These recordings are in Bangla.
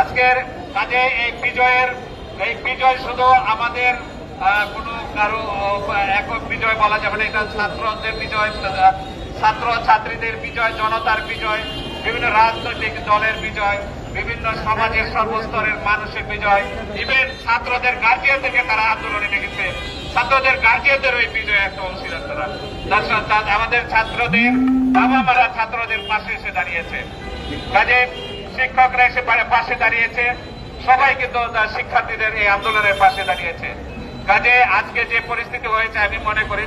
আজকের কাজে এই বিজয়ের, এই বিজয় শুধু আমাদের কোনো কারও একক বিজয় বলা যাবে না। এটা ছাত্রদের বিজয়, ছাত্র ছাত্রীদের বিজয়, জনতার বিজয়, বিভিন্ন রাজনৈতিক দলের বিজয়, বিভিন্ন সমাজের সর্বস্তরের মানুষের বিজয়। ইভেন ছাত্রদের গার্জিয়ান থেকে তারা আন্দোলনে লেগেছে ছাত্রদের গার্জিয়ানদের ওই বিজয় একটা অংশীদার তারা। আমাদের ছাত্রদের বাবা মারা ছাত্রদের পাশে এসে দাঁড়িয়েছে। কাজে শিক্ষকরা এসে পাশে দাঁড়িয়েছে। সবাই কিন্তু শিক্ষার্থীদের এই আন্দোলনের পাশে দাঁড়িয়েছে। কাজে আজকে যে পরিস্থিতি হয়েছে আমি মনে করি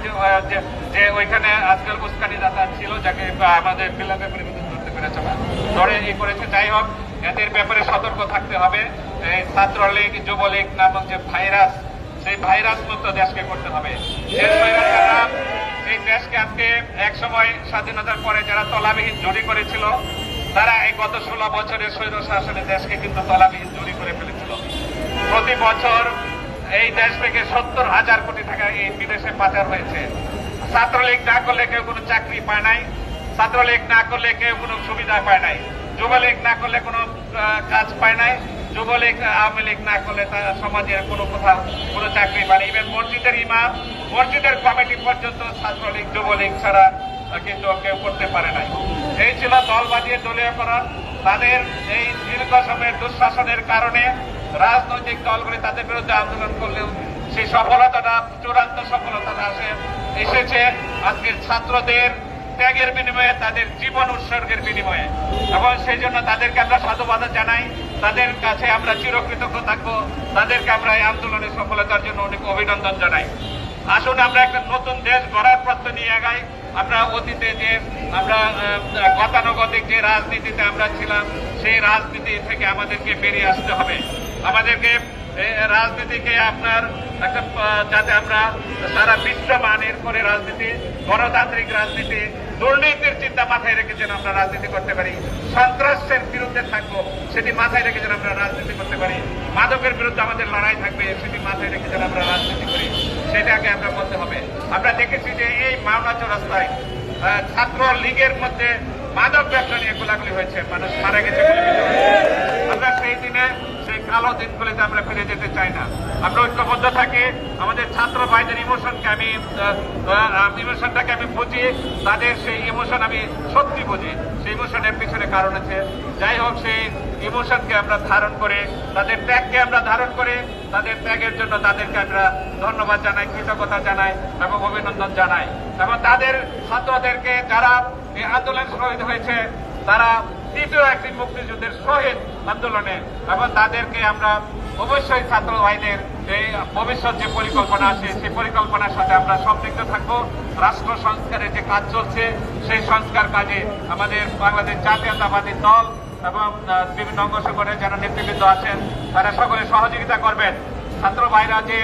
যে, ওইখানে আজকাল উস্কানি দাতা ছিল যাকে আমাদের ফিল্ডে পরিবর্তন করতে পেরেছে না ধরে ই করেছে। যাই হোক এদের ব্যাপারে সতর্ক থাকতে হবে। এই ছাত্রলীগ যুবলীগ নামক যে ভাইরাস সেই ভাইরাস মুক্ত দেশকে করতে হবে। এই দেশকে আজকে এক সময় স্বাধীনতার পরে যারা তলাবিহীন জড়ি করেছিল তারা এই গত ষোলো বছরের স্বৈর শাসনে দেশকে কিন্তু তলাবিহীন জড়ি করে ফেলেছিল। প্রতি বছর এই দেশ থেকে সত্তর হাজার কোটি টাকা এই বিদেশে পাচার হয়েছে। ছাত্রলীগ না করলে কেউ কোনো চাকরি পায় নাই। ছাত্রলীগ না করলে কেউ কোনো সুবিধা পায় নাই। যুবলীগ না করলে কোনো কাজ পায় নাই। যুবলীগ, আওয়ামী লীগ না করলে তারা সমাজের কোনো কোথাও কোনো চাকরি পায় না ইভেন মসজিদের ইমাম, মসজিদের কমিটি পর্যন্ত ছাত্রলীগ, যুবলীগ ছাড়া কিন্তু কেউ করতে পারে নাই। এই ছিল দল বাজিয়ে দলীয় দলীয়করণ তাদের এই দীর্ঘ সময়ের দুঃশাসনের কারণে রাজনৈতিক দলগুলি তাদের বিরুদ্ধে আন্দোলন করলেও সেই সফলতাটা, চূড়ান্ত সফলতাটা আসে, এসেছে আজকের ছাত্রদের ত্যাগের বিনিময়ে, তাদের জীবন উৎসর্গের বিনিময়ে। এবং সেই জন্য তাদেরকে আমরা সাধুবাদ জানাই। তাদের কাছে আমরা চিরকৃতজ্ঞ থাকব। তাদেরকে আমরা এই আন্দোলনের সফলতার জন্য অনেক অভিনন্দন জানাই। আসুন আমরা একটা নতুন দেশ গড়ার পথ নিয়ে আগাই। আমরা অতীতে যে, আমরা গতানুগতিক যে রাজনীতিতে আমরা ছিলাম, সেই রাজনীতি থেকে আমাদেরকে বেরিয়ে আসতে হবে। আমাদেরকে রাজনীতিকে আপনার একটা যাতে আমরা সারা বিশ্ব মানের করে রাজনীতি, গণতান্ত্রিক রাজনীতি, দুর্নীতির চিন্তা মাথায় রেখে যেন আমরা রাজনীতি করতে পারি। সন্ত্রাসের বিরুদ্ধে থাকব, সেটি মাথায় রেখে যেন আমরা রাজনীতি করতে পারি। মাদকের বিরুদ্ধে আমাদের লড়াই থাকবে, সেটি মাথায় রেখে যেন আমরা রাজনীতি সেটাকে আমরা বলতে হবে। আমরা দেখেছি যে এই মামলা চৌরাস্তায় আহ, ছাত্র লীগের মধ্যে মাদক ব্যবসা নিয়ে গোলাগুলি হয়েছে। মানুষ মারা গেছে কালো দিনগুলিতে আমরা ফিরে যেতে চাই না। আমরা ঐক্যবদ্ধ থাকি, আমাদের ছাত্র ভাইদের ইমোশনকে আমি ইমোশনটাকে আমি বুঝি, তাদের সেই ইমোশন আমি সত্যি বুঝি। সেই ইমোশনের পিছনে কারণ আছে। যাই হোক, সেই ইমোশনকে আমরা ধারণ করে, তাদের ত্যাগকে আমরা ধারণ করে, তাদের ত্যাগের জন্য তাদেরকে আমরা ধন্যবাদ জানাই, কৃতজ্ঞতা জানাই এবং অভিনন্দন জানাই। এবং তাদের ছাত্রদেরকে যারা এই আন্দোলন শহীদ হয়েছে, তারা তৃতীয় একটি মুক্তিযুদ্ধের শহীদ আন্দোলনে। এবং তাদেরকে আমরা অবশ্যই ছাত্র ভাইদের এই ভবিষ্যৎ যে পরিকল্পনা আছে, সেই পরিকল্পনার সাথে আমরা সম্পৃক্ত থাকব। রাষ্ট্র সংস্কারের যে কাজ চলছে, সেই সংস্কার কাজে আমাদের বাংলাদেশ জাতীয়তাবাদী দল এবং বিভিন্ন অঙ্গ সংগঠনের যারা নেতৃবৃন্দ আছেন, তারা সকলে সহযোগিতা করবেন। ছাত্র ভাইরা যে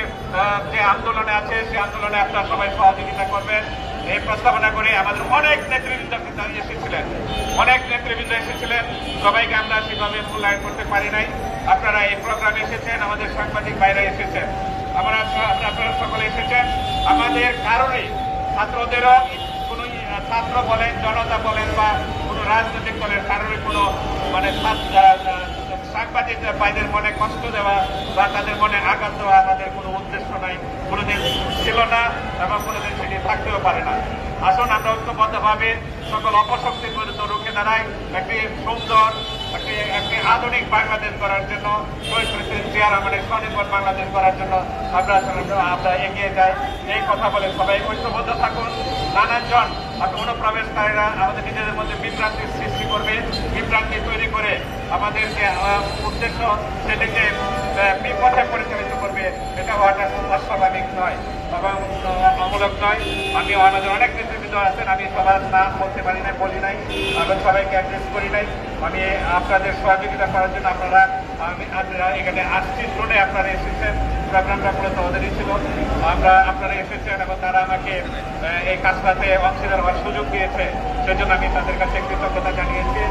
যে আন্দোলনে আছে, সেই আন্দোলনে আপনারা সবাই সহযোগিতা করবেন। এই প্রস্তাবনা করে আমাদের অনেক নেতৃবৃন্দ এসেছিলেন। অনেক নেতৃবৃন্দ এসেছিলেন। সবাইকে আমরা সেভাবে মূল্যায়ন করতে পারি নাই। আপনারা এই প্রোগ্রামে এসেছেন, আমাদের সাংবাদিক বাইরে এসেছেন। আমরা আপনারা সকলে এসেছেন। আমাদের কারণে ছাত্রদেরও কোনো ছাত্র বলেন, জনতা বলেন বা কোনো রাজনৈতিক দলের কারণে কোনো মানে সাংবাদিক ভাইদের মনে কষ্ট দেওয়া বা তাদের মনে আঘাত দেওয়া আমাদের কোনো উদ্দেশ্য নাই। কোনোদিন ছিল না, এবং কোনোদিন সেটি থাকতেও পারে না। আসুন, আমরা ঐক্যবদ্ধভাবে সকল অপশক্তির বিরুদ্ধে রুখে দাঁড়াই, একটি সুন্দর, একটি একটি আধুনিক বাংলাদেশ করার জন্য, শহীদ প্রেসিডেন্ট স্বনির্ভর বাংলাদেশ করার জন্য আমরা আমরা এগিয়ে যাই। এই কথা বলে সবাই ঐক্যবদ্ধ থাকুন। নানানজন অনুপ্রবেশকারীরা আমাদের নিজেদের মধ্যে বিভ্রান্তির সৃষ্টি করবে। বিভ্রান্তি তৈরি করে আমাদের যে উদ্দেশ্য, সেটিকে বিপথে পরিচালিত করবে এটা হওয়াটা অস্বাভাবিক নয়। অমূলক নয়। আমি আমাদের অনেক নেতৃবৃন্দ আছেন। আমি সবার নাম বলতে পারি নাই, বলি নাই এবং সবাইকে অ্যাড্রেস করি নাই। আমি আপনাদের সহযোগিতা করার জন্য আপনারা, আমি এখানে আসছি ড্রোনে আপনারা এসেছেন। প্রোগ্রামটা মূলত ওদেরই ছিল। আমরা, আপনারা এসেছেন এবং তারা আমাকে এই কাজটাতে অংশীদার হওয়ার সুযোগ দিয়েছে। সেজন্য আমি তাদের কাছে কৃতজ্ঞতা জানিয়েছি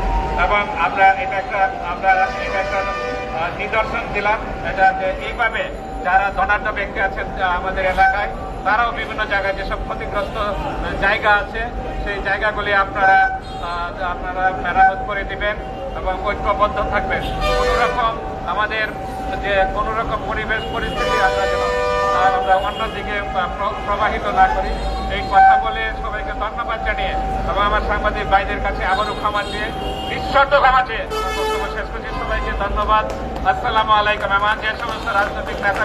এবং আমরা এটা একটা, আমরা এটা একটা নিদর্শন দিলাম। এটা এইভাবে যারা ধনাঢ্য ব্যক্তি আছেন আমাদের এলাকায়, তারাও বিভিন্ন জায়গায় যেসব ক্ষতিগ্রস্ত জায়গা আছে, সেই জায়গাগুলি আপনারা আপনারা মেরামত করে দিবেন এবং ঐক্যবদ্ধ থাকবেন। কোনো রকম রকম আমাদের যে কোনোরকম পরিবেশ, পরিস্থিতি আমরা যেন আহ, আমরা অন্যদিকে প্রবাহিত না করি। এই কথা বলে সবাইকে ধন্যবাদ জানিয়ে এবং আমার সাংবাদিক ভাইদের কাছে আবারও ক্ষমা চেয়ে নিঃশর্ত ক্ষমা চেয়ে শেষ করছি। সবাইকে ধন্যবাদ। আসসালামু আলাইকুম আমার যে সমস্ত রাজনৈতিক নেতা